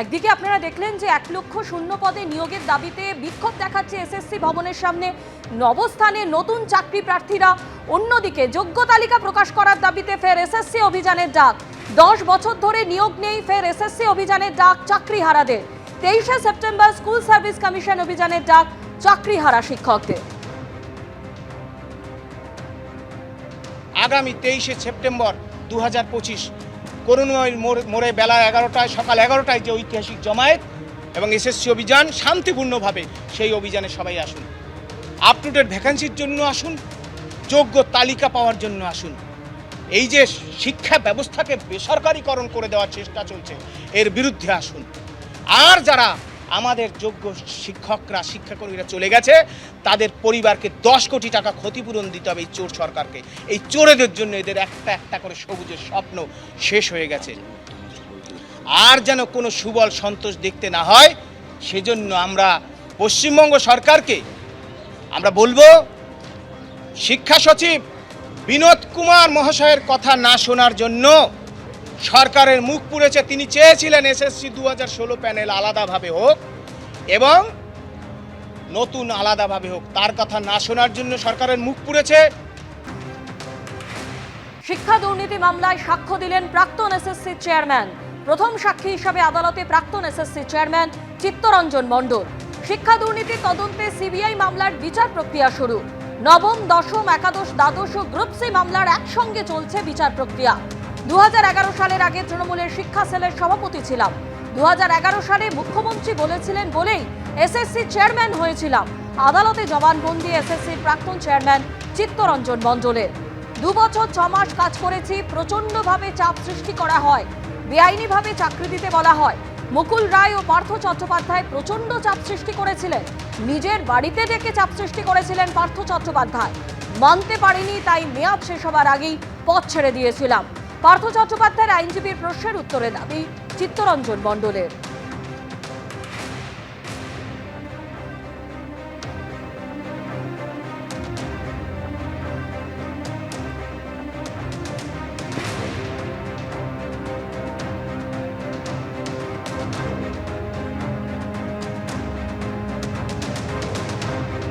একদিকে আপনারা দেখলেন যে এক লক্ষ শূন্য পদে নিয়োগের দাবিতে বিক্ষোভ দেখাচ্ছে এসএসসি ভবনের সামনে নবস্থানে নতুন চাকরি প্রার্থীরা। অন্যদিকে যোগ্য তালিকা প্রকাশ করার দাবিতে ফের এসএসসি অভিযানের ডাক। দশ বছর ধরে নিয়োগ নেই, ফের এসএসসি অভিযানের ডাক চাকরি হারাদের তেইশে সেপ্টেম্বর স্কুল সার্ভিস কমিশন অভিযানের ডাক চাকরি হারা শিক্ষকদের। আগামী তেইশে সেপ্টেম্বর দু হাজার পঁচিশ করুণাময় মোড়- বেলা এগারোটায়, সকাল এগারোটায় যে ঐতিহাসিক জমায়েত এবং এসএসসি অভিযান শান্তিপূর্ণভাবে সেই অভিযানে সবাই আসুন। আপ টু ডেট ভ্যাকান্সির জন্য আসুন, যোগ্য তালিকা পাওয়ার জন্য আসুন। এই যে শিক্ষা ব্যবস্থাকে বেসরকারীকরণ করে দেওয়ার চেষ্টা চলছে, এর বিরুদ্ধে আসুন। আর যারা আমাদের যোগ্য শিক্ষকরা, শিক্ষাকর্মীরা চলে গেছে। তাদের পরিবারকে দশ কোটি টাকা ক্ষতিপূরণ দিতে হবে এই চোর সরকারকে। এই চোরেদের জন্য এদের একটা একটা করে সবুজের স্বপ্ন শেষ হয়ে গেছে। আর যেন কোনো সুবল সন্তোষ দেখতে না হয়, সেজন্য আমরা পশ্চিমবঙ্গ সরকারকে আমরা বলব, শিক্ষা সচিব বিনোদ কুমার মহাশয়ের কথা না শোনার জন্য সরকারের মুখ পুড়েছে, তিনি চেয়েছিলেন এসএসসি দু হাজার ষোলো প্যানেল আলাদাভাবে হোক এবং নতুন আলাদাভাবে হোক। তার কথা না শোনার জন্য সরকারের মুখ পুড়েছে। শিক্ষা দুর্নীতি মামলায় সাক্ষ্য দিলেন প্রাক্তন এসএসসি চেয়ারম্যান। প্রথম সাক্ষী হিসাবে আদালতে প্রাক্তন এসএসসি চেয়ারম্যান চিত্তরঞ্জন মণ্ডল। শিক্ষা দুর্নীতি তদন্তে সিবিআই মামলার বিচার প্রক্রিয়া শুরু। নবম, দশম, একাদশ, দ্বাদশ ও গ্রুপ সি মামলার একসঙ্গে চলছে বিচার প্রক্রিয়া। দু হাজার এগারো সালের আগে তৃণমূলের শিক্ষা সেলের সভাপতি ছিলাম। দু হাজার এগারো সালে মুখ্যমন্ত্রী বলেছিলেন বলেই এসএসসি চেয়ারম্যান হয়েছিলাম। আদালতে জবানবন্দি এসএসসির প্রাক্তন চেয়ারম্যান চিত্তরঞ্জন মণ্ডলের দু বছর ছ মাস কাজ করেছি প্রচন্ডভাবে চাপ সৃষ্টি করা হয়, বেআইনিভাবে চাকরি দিতে বলা হয়। মুকুল রায় ও পার্থ চট্টোপাধ্যায় প্রচণ্ড চাপ সৃষ্টি করেছিলেন। নিজের বাড়িতে ডেকে চাপ সৃষ্টি করেছিলেন পার্থ চট্টোপাধ্যায়। মানতে পারিনি, তাই মেয়াদ শেষ হবার আগেই পথ ছেড়ে দিয়েছিলাম। পার্থ চট্টোপাধ্যায়ের আইনজীবীর প্রশ্নের উত্তরে দাবি চিত্তরঞ্জন মণ্ডলের।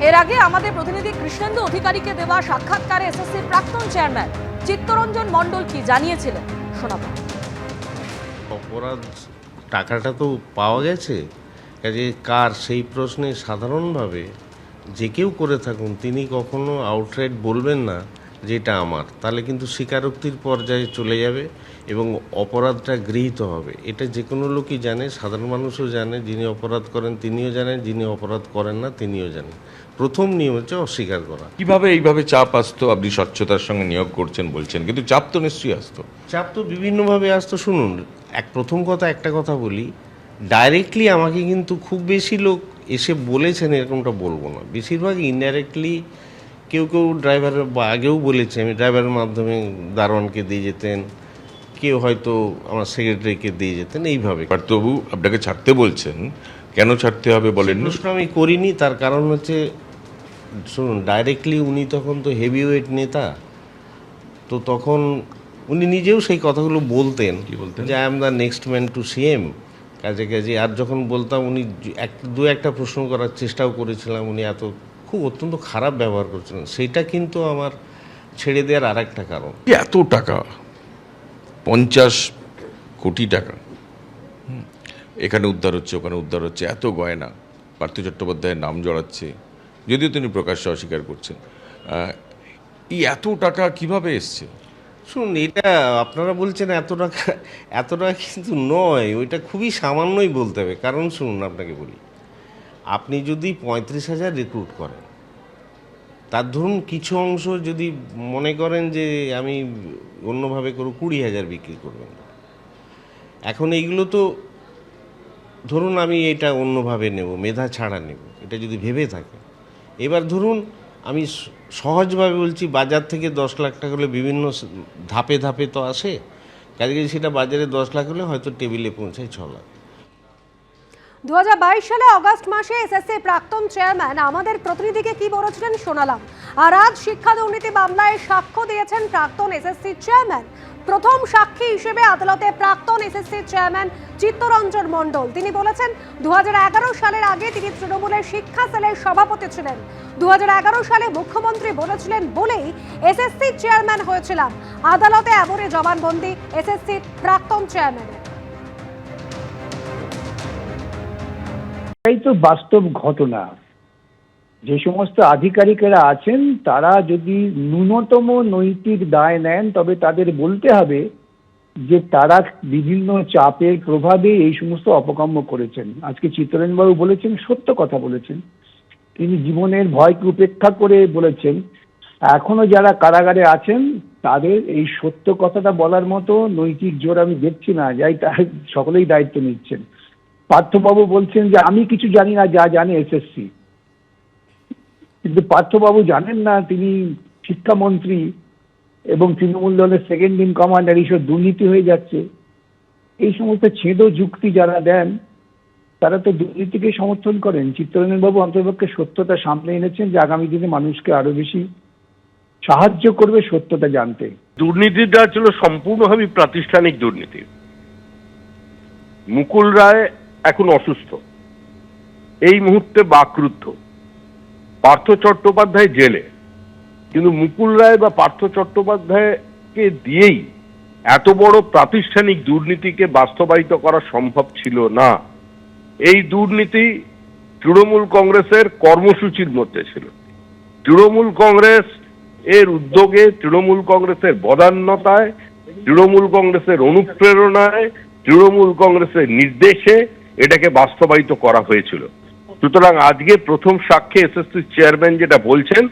এর আগে আমাদের প্রতিনিধি কৃষ্ণেন্দু অধিকারীকে দেওয়া সাক্ষাৎকারে এসএসসির প্রাক্তন চেয়ারম্যান চিত্তরঞ্জন মণ্ডল কি জানিয়েছিলেন? শোনাব। অপরাধ টাকাটা তো পাওয়া গেছে। কাজে কার সেই প্রশ্নে সাধারণভাবে যে কেউ করে থাকুন, তিনি কখনো আউটরাইট বলবেন না। যে এটা আমার তাহলে কিন্তু স্বীকারোক্তির পর্যায়ে চলে যাবে এবং অপরাধটা গৃহীত হবে। এটা যে কোনো লোকই জানে সাধারণ মানুষও জানে যিনি অপরাধ করেন তিনিও জানেন যিনি অপরাধ করেন না তিনিও জানেন। প্রথম নিয়ম হচ্ছে অস্বীকার করা। কীভাবে এইভাবে চাপ আসতো? আপনি স্বচ্ছতার সঙ্গে নিয়োগ করছেন বলছেন কিন্তু চাপ তো নিশ্চয়ই আসতো। চাপ তো বিভিন্নভাবে আসতো। শুনুন এক প্রথম কথা একটা কথা বলি। ডাইরেক্টলি আমাকে কিন্তু খুব বেশি লোক এসে বলেছেন এরকমটা বলব না। বেশিরভাগ ইনডাইরেক্টলি কেউ কেউ ড্রাইভারের বা আগেও বলেছে আমি ড্রাইভারের মাধ্যমে দারোয়ানকে দিয়ে যেতেন কেউ হয়তো আমার সেক্রেটারিকে দিয়ে যেতেন এইভাবে। তবু আপনাকে ছাড়তে বলছেন কেন ছাড়তে হবে বলেন প্রশ্ন আমি করিনি তার কারণ হচ্ছে শুনুন ডাইরেক্টলি উনি তখন তো হেভি ওয়েট নেতা তো তখন উনি নিজেও সেই কথাগুলো বলতেন কি বলতেন? যে I am the next man to CM কাজে কাজে। আর যখন বলতাম উনি এক দু একটা প্রশ্ন করার চেষ্টাও করেছিলাম উনি এত খুব অত্যন্ত খারাপ ব্যবহার করছিলেন। সেইটা কিন্তু আমার ছেড়ে দেওয়ার আর একটা কারণ এত টাকা? পঞ্চাশ কোটি টাকা। এখানে উদ্ধার হচ্ছে ওখানে উদ্ধার হচ্ছে এত গয়না। পার্থ চট্টোপাধ্যায়ের নাম জড়াচ্ছে যদিও তিনি প্রকাশ্যে অস্বীকার করছেন। এই এত টাকা কীভাবে এসছে? শুনুন এটা আপনারা বলছেন এত টাকা এত টাকা কিন্তু নয় ওইটা খুবই সামান্যই বলতে হবে। কারণ শুনুন আপনাকে বলি। আপনি যদি পঁয়ত্রিশ হাজার রিক্রুট করেন, তার ধরুন কিছু অংশ যদি মনে করেন যে আমি অন্যভাবে করব কুড়ি হাজার বিক্রি করবেন। এখন এইগুলো তো ধরুন আমি এটা অন্যভাবে নেব, মেধা ছাড়া নেব, এটা যদি ভেবে থাকে এবার ধরুন আমি সহজভাবে বলছি বাজার থেকে দশ লাখ টাকা হলে বিভিন্ন ধাপে ধাপে তো আসে কাজে সেটা বাজারে দশ লাখ হলে হয়তো টেবিলে পৌঁছায় ছ লাখ। দু হাজার বাইশ সালে অগস্ট মাসে এসএসসি প্রাক্তন চেয়ারম্যান আমাদের প্রতিনিধিকে কি বলেছিলেন শোনালাম। আর আজ শিক্ষা দুর্নীতি মামলায় সাক্ষ্য দিয়েছেন প্রাক্তন এসএসসি চেয়ারম্যান। প্রথম সাক্ষী হিসেবে আদালতে প্রাক্তন এসএসসি চেয়ারম্যান চিত্তরঞ্জন মণ্ডল। তিনি বলেছেন দু হাজার এগারো সালের আগে তিনি তৃণমূলের শিক্ষা সেলের সভাপতি ছিলেন। দু হাজার এগারো সালে মুখ্যমন্ত্রী বলেছিলেন বলেই এসএসসি চেয়ারম্যান হয়েছিলাম। আদালতে এমনই জবানবন্দি এসএসসির প্রাক্তন চেয়ারম্যানের। এটাই তো বাস্তব ঘটনা। যে সমস্ত আধিকারিকেরা আছেন, তারা যদি ন্যূনতম নৈতিক দায় নেন, তবে তাদের বলতে হবে যে তারা বিভিন্ন চাপের প্রভাবে এই সমস্ত অপকাম্য করেছেন। আজকে চিত্তরঞ্জনবাবু বলেছেন, সত্য কথা বলেছেন। তিনি জীবনের ভয়কে উপেক্ষা করে বলেছেন। এখনও যারা কারাগারে আছেন, তাদের এই সত্য কথাটা বলার মতো নৈতিক জোর আমি দেখছি না। যাই তার, সকলেই দায়িত্ব নিচ্ছেন। পার্থবাবু বলছেন যে আমি কিছু জানি না, যা জানে এসএসসি কিন্তু পার্থবাবু জানেন না, তিনি শিক্ষামন্ত্রী এবং তৃণমূল দলের সেকেন্ড ইন কমান্ডার এইসব দুর্নীতি হয়ে যাচ্ছে। এই সমস্ত ছেদ যুক্তি যারা দেন, তারা তো দুর্নীতিকে সমর্থন করেন। চিত্তরঞ্জন বাবু অন্তর্পক্ষে সত্যতা সামনে এনেছেন যে আগামী দিনে মানুষকে আরও বেশি সাহায্য করবে সত্যতা জানতে। দুর্নীতিটা ছিল সম্পূর্ণভাবে প্রাতিষ্ঠানিক দুর্নীতি। মুকুল রায় এখন অসুস্থ। এই মুহূর্তে বাকরুদ্ধ। পার্থ চট্টোপাধ্যায় জেলে। কিন্তু মুকুল রায় বা পার্থ চট্টোপাধ্যায়কে দিয়েই এত বড় প্রাতিষ্ঠানিক দুর্নীতিকে বাস্তবায়িত করা সম্ভব ছিল না। এই দুর্নীতি তৃণমূল কংগ্রেসের কর্মসূচির মধ্যে ছিল। তৃণমূল কংগ্রেস এর উদ্যোগে তৃণমূল কংগ্রেসের বদান্যতায়, তৃণমূল কংগ্রেসের অনুপ্রেরণায়, তৃণমূল কংগ্রেসের নির্দেশে এটাকে বাস্তবায়িত করা হয়েছিল। সুতরাং আজকে প্রথম সাক্ষী এসএসসি চেয়ারম্যান যেটা বলছেন,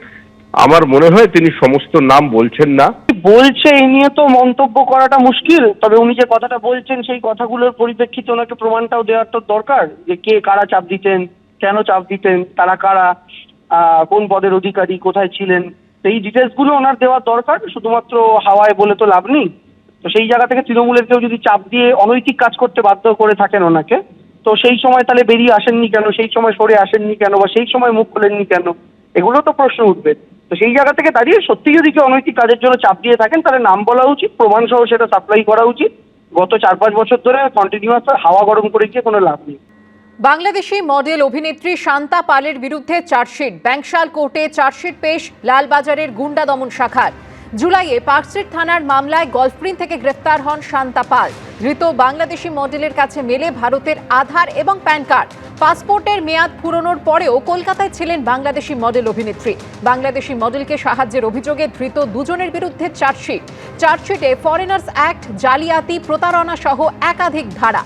আমার মনে হয় তিনি সমস্ত নাম বলছেন না। বলছে এই নিয়ে তো মন্তব্য করাটা মুশকিল, তবে উনি যে কথাটা বলছেন, সেই কথাগুলোর পরিপ্রেক্ষিতে ওনাকে প্রমাণটাও দেওয়ার তো দরকার, যে কে কারা চাপ দিতেন, কেন চাপ দিতেন, তারা কারা কোন পদের অধিকারী, কোথায় ছিলেন, সেই ডিটেলসগুলো ওনার দেওয়ার দরকার, শুধুমাত্র হাওয়ায় বলে তো লাভ নেই। তো সেই জায়গা থেকে তৃণমূলের কেউ যদি চাপ দিয়ে অনৈতিক কাজ করতে বাধ্য করে থাকেন ওনাকে তো সেই সময় তাহলে বেরিয়ে আসেননি কেন? সেই সময় সরে আসেননি কেন? বা সেই সময় মুখ খোলেননি কেন? এগুলো তো প্রশ্ন উঠবে। তো সেই জায়গা থেকে দাঁড়িয়ে সত্যি যদি কেউ অনৈতিক কাজের জন্য চাপ দিয়ে থাকেন, তাহলে নাম বলা উচিত প্রমাণ সহ সেটা সাপ্লাই করা উচিত। গত চার পাঁচ বছর ধরে কন্টিনিউয়াস হাওয়া গরম করে গিয়ে কোনো লাভ নেই। বাংলাদেশি মডেল অভিনেত্রী শান্তা পালের বিরুদ্ধে চার্জশিট ব্যাংশাল কোর্টে চার্জশিট পেশ লালবাজারের গুন্ডা দমন শাখার। জুলাইয়ে পার্কস্ট্রিট থানার মামলায় গলফগ্রিন থেকে গ্রেফতার হন শান্তা পাল। ধৃত বাংলাদেশি মডেলের কাছে মেলে ভারতের আধার এবং প্যান কার্ড। পাসপোর্টের মেয়াদ ফুরনোর পরেও কলকাতায় ছিলেন বাংলাদেশি মডেল অভিনেত্রী। বাংলাদেশি মডেলকে সাহায্যের অভিযোগে ধৃত দুজনের বিরুদ্ধে চার্জশিট। চার্জশিটে ফরেনার্স অ্যাক্ট, জালিয়াতি, প্রতারণা সহ একাধিক ধারা।